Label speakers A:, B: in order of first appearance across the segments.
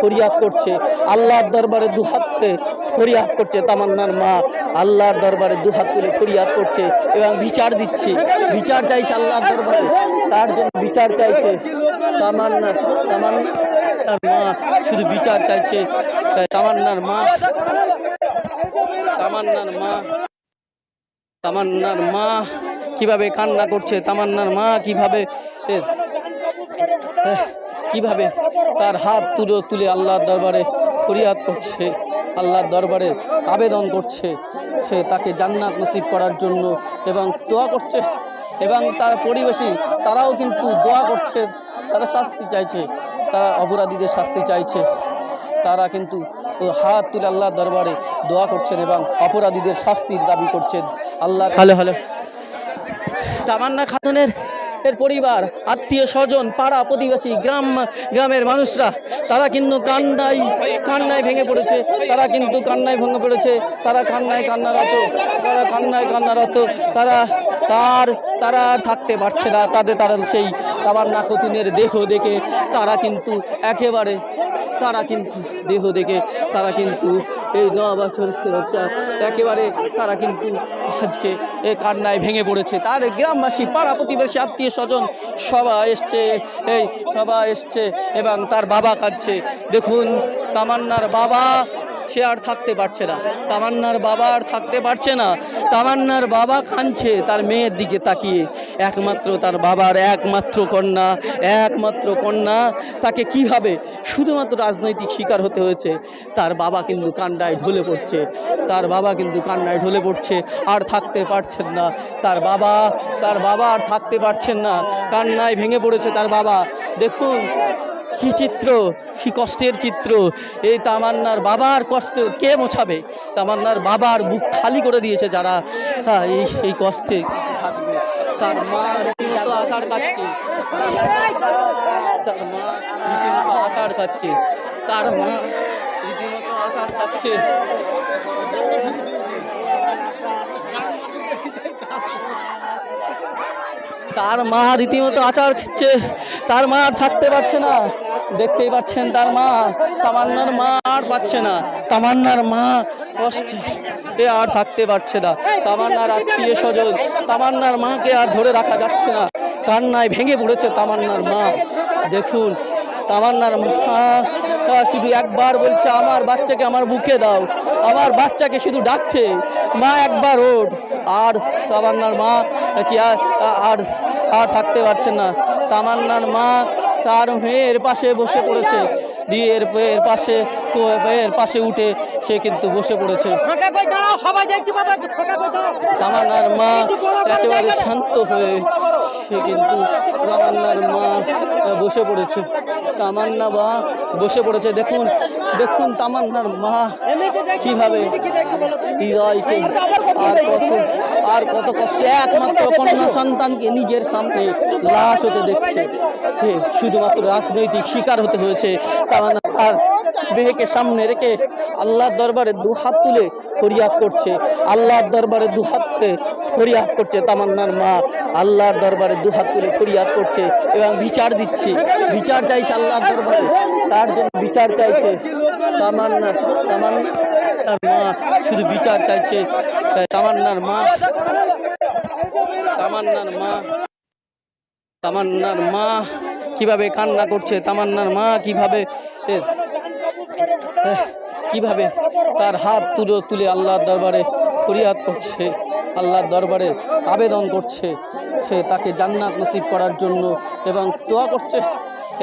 A: ফরিয়াদ করছে। আল্লাহর দরবারে দুহাতে ফরিয়াদ করছে। তামান্নার মা আল্লাহর দরবারে দুহাত তুলে ফরিয়াদ করছে এবং বিচার দিচ্ছে। বিচার চাইছে আল্লাহর দরবারে। তার জন্য বিচার চাইছে তামান্না তামান্নার মা শুধু বিচার চাইছে। তামান্নার মা তামান্নার মা তামান্নার মা কীভাবে কান্না করছে? তামান্নার মা কীভাবে কীভাবে তার হাত তুলে তুলে আল্লাহর দরবারে ফরিয়াদ করছে, আল্লাহর দরবারে আবেদন করছে, সে তাকে জান্নাত নসিব করার জন্য এবং দোয়া করছে এবং তার পরিবেশী তারাও কিন্তু দোয়া করছে, তারা শাস্তি চাইছে, তারা অপরাধীদের শাস্তি চাইছে। তারা কিন্তু হাত তুলে আল্লাহর দরবারে দোয়া করছেন এবং অপরাধীদের শাস্তির দাবি করছেন। আল্লাহ হ্যালো হ্যালো তামান্না খাতুনের এর পরিবার, আত্মীয় স্বজন, পাড়া প্রতিবেশী, গ্রাম, গ্রামের মানুষরা, তারা কিন্তু কান্নায় কান্নায় ভেঙে পড়েছে। তারা কিন্তু কান্নায় ভেঙে পড়েছে। তারা কান্নায় কান্নারত, তারা কান্নায় কান্নারত, তারা তার, তারা থাকতে পারছে না। তাদের তারা সেই তামান্না খাতুনের দেহ দেখে তারা কিন্তু একেবারে, তারা কিন্তু দেহ দেখে তারা কিন্তু এই ন বছর একেবারে তারা কিন্তু আজকে এ কান্নায় ভেঙে পড়েছে। তার গ্রামবাসী, পাড়া প্রতিবেশী, আত্মীয় স্বজন সবাই এসছে, এই সবাই এসছে এবং তার বাবা কাঁদছে। দেখুন, তামান্নার বাবা সে আর থাকতে পারছে না। তামান্নার বাবা আর থাকতে পারছে না। তামান্নার বাবা কাঁদছে তার মেয়ের দিকে তাকিয়ে। একমাত্র তার বাবার একমাত্র কন্যা একমাত্র কন্যা, তাকে কীভাবে শুধুমাত্র রাজনৈতিক শিকার হতে হয়েছে। তার বাবা কিন্তু কান্নায় ঢলে পড়ছে। তার বাবা কিন্তু কান্নায় ঢলে পড়ছে। আর থাকতে পারছেন না। তার বাবা তার বাবা আর থাকতে পারছেন না। কান্নায় ভেঙে পড়েছে তার বাবা। দেখুন কি চিত্র? কি কষ্টের চিত্র? এই তামান্নার বাবার কষ্ট কে মোছাবে? তামান্নার বাবার বুক খালি করে দিয়েছে যারা। হ্যাঁ, এই এই কষ্টে তার মা রীতিমতো আকার তার মা রীতিমতো আকার খাচ্ছে। তার মা রীতিমতো আকার তার মা রীতিমতো আচার খেচ্ছে। তার মা আর থাকতে পারছে না। দেখতেই পাচ্ছেন তার মা। তামান্নার মা আর পাচ্ছে না। তামান্নার মা কষ্টে। এ আর থাকতে পারছে না। তামান্নার আত্মীয় স্বজন, তামান্নার মাকে আর ধরে রাখা যাচ্ছে না। কান্নায় ভেঙে পড়েছে তামান্নার মা। দেখুন, তামান্নার মা শুধু একবার বলছে, আমার বাচ্চাকে আমার বুকে দাও। আমার বাচ্চাকে শুধু ডাকছে। মা, একবার ওঠ। আর তামান্নার মা আর আর থাকতে পারছে না। তামান্নার মা তার মেয়ের পাশে বসে পড়েছে। দিয়ে এর এর পাশে এর পাশে উঠে সে কিন্তু বসে পড়েছে। তামান্নার মা একেবারে শান্ত হয়ে সে কিন্তু তামান্নার মা বসে পড়েছে। তামান্না বা বসে পড়েছে। দেখুন দেখুন তামান্নার মা কীভাবে হৃদয়কে আর কত আর কত কষ্টে একমাত্র কন্যা সন্তানকে নিজের সামনে লাশ হতে দেখছে। শুধুমাত্র রাজনৈতিক শিকার হতে হয়েছে। তামান্না তার মেয়েকে সামনে রেখে আল্লাহর দরবারে দু হাত তুলে ফরিয়াদ করছে। আল্লাহর দরবারে দু হাতে ফরিয়াদ করছে। তামান্নার মা আল্লাহর দরবারে দু হাত তুলে ফরিয়াদ করছে এবং বিচার দিচ্ছে। বিচার চাইছে আল্লাহর দরবারে। তার জন্য বিচার চাইছে তামান্না তামান্নার মা শুধু বিচার চাইছে। তামান্নার মা তামান্নার মা তামান্নার মা কীভাবে কান্না করছে, তামান্নার মা কীভাবে কীভাবে তার হাত তুলে তুলে আল্লাহর দরবারে ফরিয়াদ করছে, আল্লাহর দরবারে আবেদন করছে, সে তাকে জান্নাত নসিব করার জন্য এবং দোয়া করছে।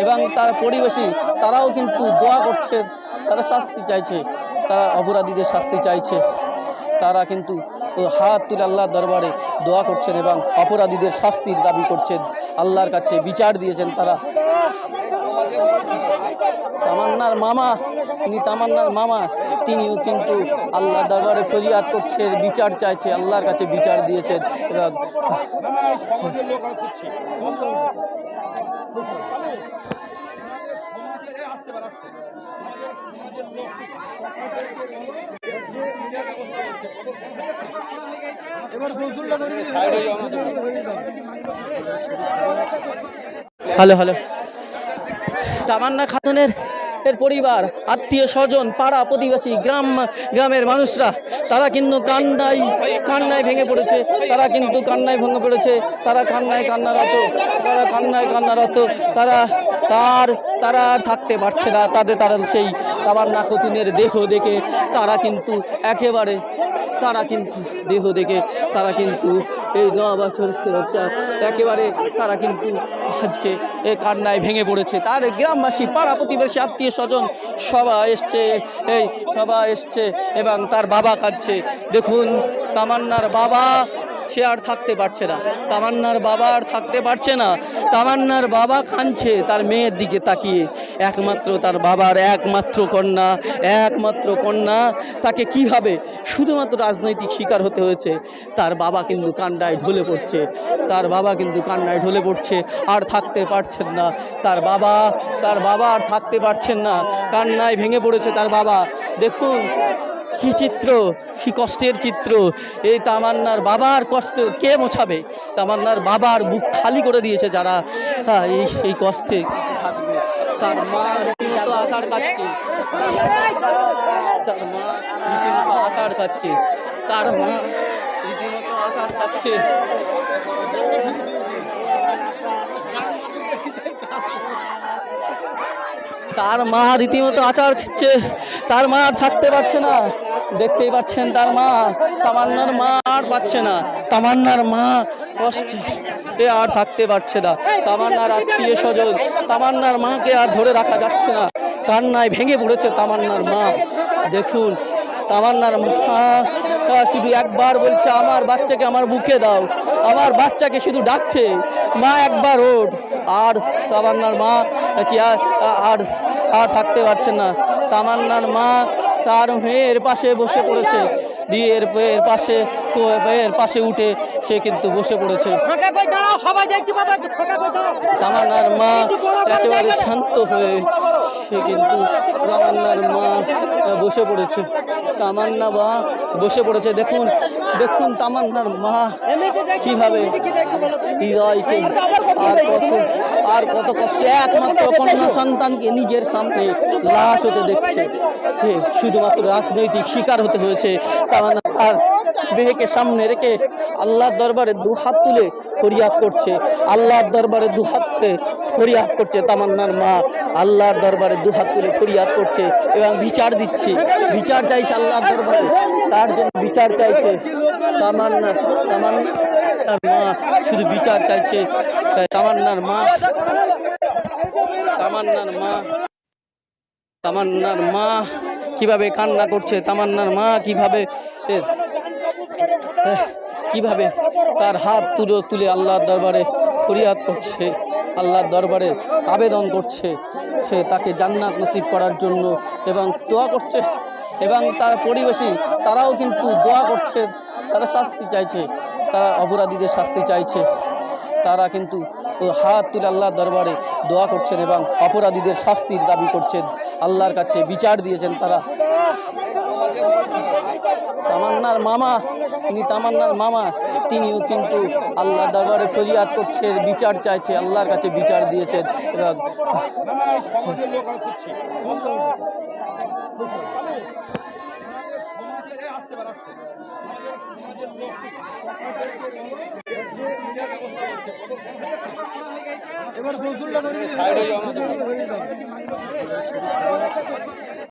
A: এবং তার পরিবেশী, তারাও কিন্তু দোয়া করছে, তারা শাস্তি চাইছে। তারা অপরাধীদের শাস্তি চাইছে। তারা কিন্তু হাত তুলে আল্লাহর দরবারে দোয়া করছেন এবং অপরাধীদের শাস্তির দাবি করছেন। আল্লাহর কাছে বিচার দিয়েছেন তারা। তামান্নার মামা, তিনি তামান্নার মামা, তিনিও কিন্তু আল্লাহর দরবারে ফরিয়াদ করছে বিচার চাইছে, আল্লাহর কাছে বিচার দিয়েছেন এবং হ্যালো হ্যালো। তামান্না খাতুনের এর পরিবার, আত্মীয় স্বজন, পাড়া, প্রতিবেশী, গ্রাম, গ্রামের মানুষরা, তারা কিন্তু কান্নায় কান্নায় ভেঙে পড়েছে। তারা কিন্তু কান্নায় ভেঙে পড়েছে। তারা কান্নায় কান্নারত, তারা কান্নায় কান্নারত, তারা তার, তারা থাকতে পারছে না। তাদের, তারা সেই তামান্না খতুনের দেহ দেখে তারা কিন্তু একেবারে, তারা কিন্তু দেহ দেখে তারা কিন্তু এই ন বছর একেবারে তারা কিন্তু আজকে এ কান্নায় ভেঙে পড়েছে। তার গ্রামবাসী, পাড়া প্রতিবেশী, আত্মীয় স্বজন সবাই এসছে, এই সবাই এসছে এবং তার বাবা কাঁদছে। দেখুন, তামান্নার বাবা সে আর থাকতে পারছে না। তামান্নার বাবা আর থাকতে পারছে না। তামান্নার বাবা কাঁদছে, তার মেয়ের দিকে তাকিয়ে। একমাত্র তার বাবার একমাত্র কন্যা একমাত্র কন্যা। তাকে কীভাবে? শুধুমাত্র রাজনৈতিক শিকার হতে হয়েছে। তার বাবা কিন্তু কান্নায় ঢলে পড়ছে। তার বাবা কিন্তু কান্নায় ঢলে পড়ছে। আর থাকতে পারছেন না। তার বাবা তার বাবা আর থাকতে পারছেন না। কান্নায় ভেঙে পড়েছে তার বাবা। দেখুন কি চিত্র কি কষ্টের চিত্র। এই তামান্নার বাবার কষ্ট কে মোছাবে? তামান্নার বাবার বুক খালি করে দিয়েছে যারা হ্যাঁ, এই এই কষ্টে তার মা রীতিমতো আকার খাচ্ছে। তার মা রীতিমতো তার তার মা রীতিমতো আচার খাচ্ছে। তার মা আর থাকতে পারছে না। দেখতেই পাচ্ছেন তার মা। তামান্নার মা আর পাচ্ছে না। তামান্নার মা কষ্টে আর থাকতে পারছে না। তামান্নার আত্মীয় স্বজন, তামান্নার মাকে আর ধরে রাখা যাচ্ছে না। কান্নায় ভেঙে পড়েছে তামান্নার মা। দেখুন, তামান্নার মা শুধু একবার বলছে, আমার বাচ্চাকে আমার বুকে দাও। আমার বাচ্চাকে শুধু ডাকছে। মা একবার ওঠ। আর তামান্নার মা আর আর আর থাকতে পারছে না। তামান্নার মা তার মেয়ের পাশে বসে পড়েছে। দিয়ে এর এর পাশে এর পাশে উঠে সে কিন্তু বসে পড়েছে। তামান্নার মা একেবারে শান্ত হয়ে সে কিন্তু তামান্নার মা বসে পড়েছে। তামান্না মা বসে পড়েছে। দেখুন দেখুন তামান্নার মা কীভাবে হৃদয়কে আর কত আর কত কষ্টে একমাত্র কন্যা সন্তানকে নিজের সামনে লাশ হতে দেখছে। শুধুমাত্র রাজনৈতিক শিকার হতে হয়েছে তামান্না তার মেয়েকে সামনে রেখে আল্লাহর দরবারে দু হাত তুলে ফরিয়াদ করছে। আল্লাহর দরবারে দু হাতে ফরিয়াদ করছে, তামান্নার মা আল্লাহর দরবারে দু হাত তুলে ফরিয়াদ করছে এবং বিচার দিচ্ছে। বিচার চাইছে আল্লাহর দরবারে, তার জন্য বিচার চাইছে তামান্না তামান্নার মা শুধু বিচার চাইছে তামান্নার মা। তামান্নার মা। তামান্নার মা কীভাবে কান্না করছে? তামান্নার মা কীভাবে কীভাবে তার হাত তুলে তুলে আল্লাহর দরবারে ফরিয়াদ করছে, আল্লাহর দরবারে আবেদন করছে, সে তাকে জান্নাত নসিব করার জন্য এবং দোয়া করছে এবং তার পরিবেশী তারাও কিন্তু দোয়া করছে, তারা শাস্তি চাইছে, তারা অপরাধীদের শাস্তি চাইছে। তারা কিন্তু হাত তুলে আল্লাহর দরবারে দোয়া করছেন এবং অপরাধীদের শাস্তির দাবি করছেন, আল্লাহর কাছে বিচার দিয়েছেন তারা। তামান্নার মামা, তিনি তামান্নার মামা, তিনিও কিন্তু আল্লাহ দরবারে ফরিয়াদ করছে বিচার চাইছে, আল্লাহর কাছে বিচার দিয়েছেন এবং
B: এবার বসুলটা ধরে